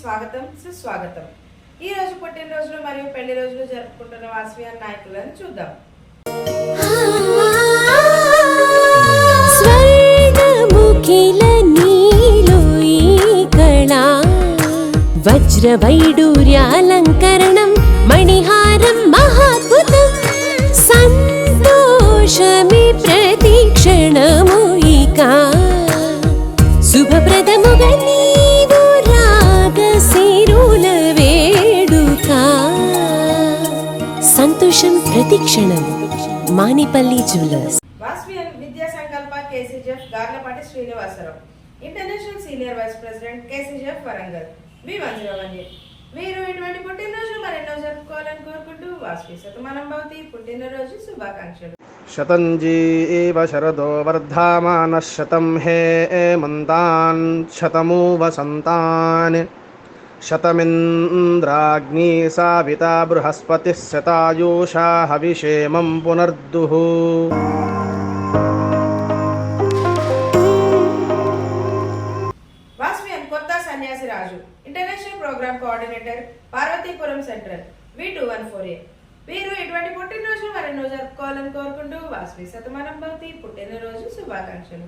స్వాగతం సుస్వాగతం. ఈ రోజు పుట్టినరోజులు మరియు పెళ్ళి రోజులు జరుపుకుంటున్న వాసవియన్ నాయకులను చూద్దాం. స్వర్గముఖిల నీలో వజ్రవైడూర్యాలంకరణం మణిహారం మహాద్భుతం సంతోషమి ప్ర ప్రతిక్షణం మానిపల్లి జ్యువెలర్స్. వాస్వియన్ విద్యా సంకల్ప KCGF Garlapati Srinivasarao. International senior vice president KCGF Warangal. V one zero one మీరు ఇటువంటి పుట్టినరోజు మరెన్నో జరుపుకోవాలని కోరుకుంటూ వాస్వి శతమానం భవతి. పుట్టినరోజు శుభాకాంక్షలు. శతంజీ ఏవ శరదో వర్ధమాన శతం హే మంతాన్ శతమూ వసంతాన్ शतमिन्द्राग्नी साविता बृहस्पतिः शतायुषा हविषेमं पुनर्दुः Vasavian Kotha Sanyasi Raju international program coordinator Parvathipuram central V two one four A వీరు ఇటువంటి పుట్టినరోజు మరెన్నో జరుపుకోవాలని కోరుకుంటూ వాసవి శతమానం భవతి పుట్టినరోజు శుభాకాంక్షలు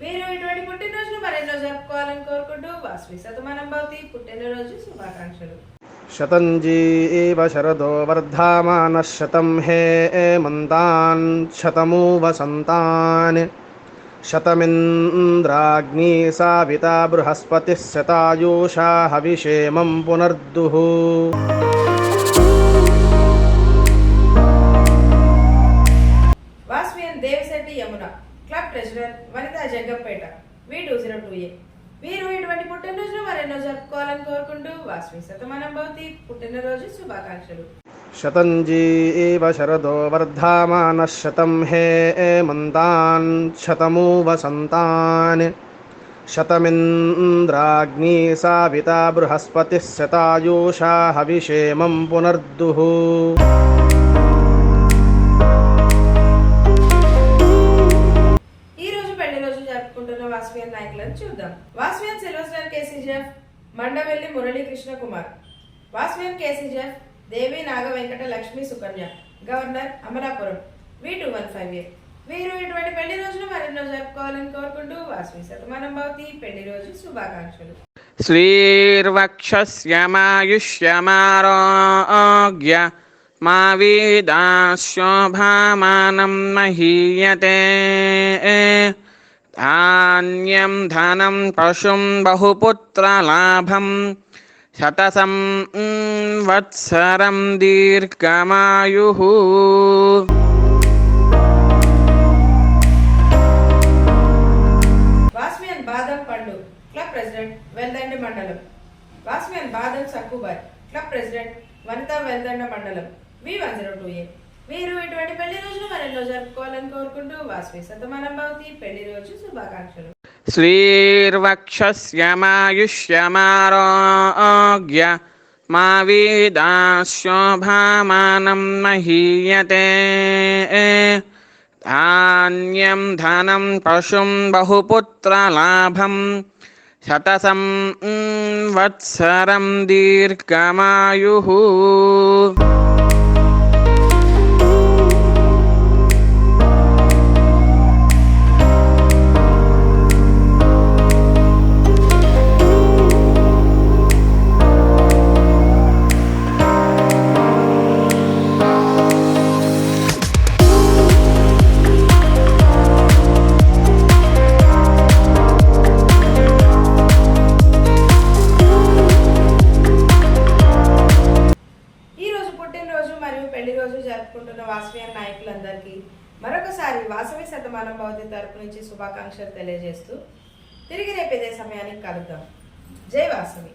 మీరు ఇటువంటి పుట్టినరోజును మరెన్నో జరుపుకోవాలని కోరుకుంటూ వాస్వి శతమానం భవతి పుట్టినరోజు శుభాకాంక్షలు. శతంజీ ఇవ శరదో వర్ధమాన శతం హే మంతాన్ శతమూ వసంతాన్ శతమింద్రాగ్ని సావిత బృహస్పతి శతాయూషా హవిషేమం పునర్దుః. Vasavi Devisetti Yamuna club treasurer Jaggapeta. V two zero two A. వీరు ఇటువంటి పుట్టినరోజును మరెన్నో జరుపుకోవాలని కోరుకుంటూ వాస్మి శతమానం భవతి పుట్టినరోజు శుభాకాంక్షలు. శతంజీ శరదో వర్ధమాన శతం హే మంతాన్ శతమూ వసంతాన్ శతమింద్రాగ్ని సావిత బృహస్పతి శతాయూషా హవిషేమం పునర్దుః. Mandavelli Muralikrishna Kumar Vasavian KCGF Devi Nagavenkata Lakshmi Sukanya governor Amarapuram V two one five A. వీరు ఇటువంటి పెళ్ళి రోజును మరెన్నో జరుపుకోవాలని కోరుకుంటూ వాస్వి శతమానం భవతి. పెళ్ళి రోజు శుభాకాంక్షలు. శ్రీర్వక్షమాయుష్యమారోగ్య మా వీదాశోభామానం మహీయతే. ధాన్యం ధనం పశుం బహుపుత్రలాభం శతసం వత్సరం దీర్ఘమాయు వాస్మియన్ బాదం పండు club president Veldanda club president Vanitha Veldanda మండలం. V one zero two A. మీరు ఇటువంటి పెళ్ళి రోజును మరెన్నో జరుపుకోవాలని కోరుకుంటూ వాస్వి సతమానం భవతి పెళ్ళి రోజు శుభాకాంక్షలు. శ్రీర్వక్షమాయుష్యమారోగ్య మా వీదాశోభామానం మహీయతే. ధాన్యం ధనం పశుం బహుపుత్రలాభం శతసం వత్సరం దీర్ఘమాయు. జరుపుకుంటున్న వాసవియన్ నాయకులందరికీ మరొకసారి వాసవి శతమానం భవతి తరపు నుంచి శుభాకాంక్షలు తెలియజేస్తూ తిరిగి రేపు ఇదే సమయానికి కలుద్దాం. జై వాసవి.